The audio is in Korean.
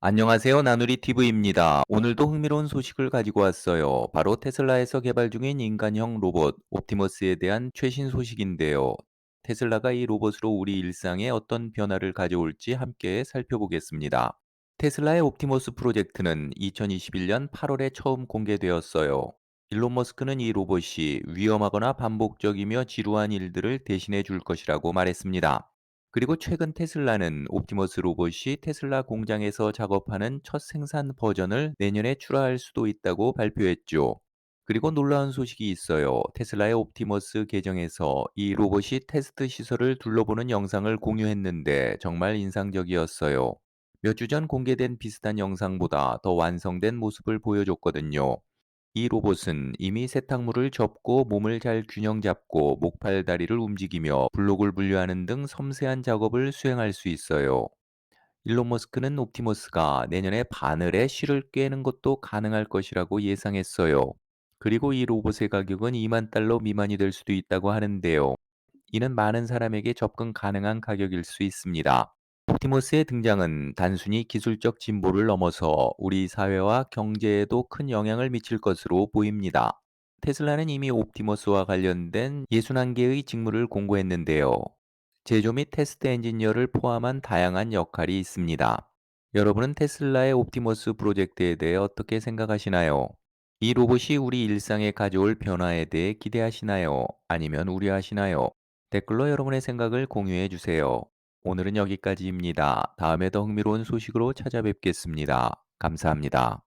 안녕하세요. 나누리 TV입니다. 오늘도 흥미로운 소식을 가지고 왔어요. 바로 테슬라에서 개발 중인 인간형 로봇 옵티머스에 대한 최신 소식인데요. 테슬라가 이 로봇으로 우리 일상에 어떤 변화를 가져올지 함께 살펴보겠습니다. 테슬라의 옵티머스 프로젝트는 2021년 8월에 처음 공개되었어요. 일론 머스크는 이 로봇이 위험하거나 반복적이며 지루한 일들을 대신해 줄 것이라고 말했습니다. 그리고 최근 테슬라는 옵티머스 로봇이 테슬라 공장에서 작업하는 첫 생산 버전을 내년에 출하할 수도 있다고 발표했죠. 그리고 놀라운 소식이 있어요. 테슬라의 옵티머스 계정에서 이 로봇이 테스트 시설을 둘러보는 영상을 공유했는데 정말 인상적이었어요. 몇 주 전 공개된 비슷한 영상보다 더 완성된 모습을 보여줬거든요. 이 로봇은 이미 세탁물을 접고 몸을 잘 균형 잡고 목팔 다리를 움직이며 블록을 분류하는 등 섬세한 작업을 수행할 수 있어요. 일론 머스크는 옵티머스가 내년에 바늘에 실을 꿰는 것도 가능할 것이라고 예상했어요. 그리고 이 로봇의 가격은 2만 달러 미만이 될 수도 있다고 하는데요. 이는 많은 사람에게 접근 가능한 가격일 수 있습니다. 옵티머스의 등장은 단순히 기술적 진보를 넘어서 우리 사회와 경제에도 큰 영향을 미칠 것으로 보입니다. 테슬라는 이미 옵티머스와 관련된 61개의 직무를 공고했는데요. 제조 및 테스트 엔지니어를 포함한 다양한 역할이 있습니다. 여러분은 테슬라의 옵티머스 프로젝트에 대해 어떻게 생각하시나요? 이 로봇이 우리 일상에 가져올 변화에 대해 기대하시나요? 아니면 우려하시나요? 댓글로 여러분의 생각을 공유해 주세요. 오늘은 여기까지입니다. 다음에 더 흥미로운 소식으로 찾아뵙겠습니다. 감사합니다.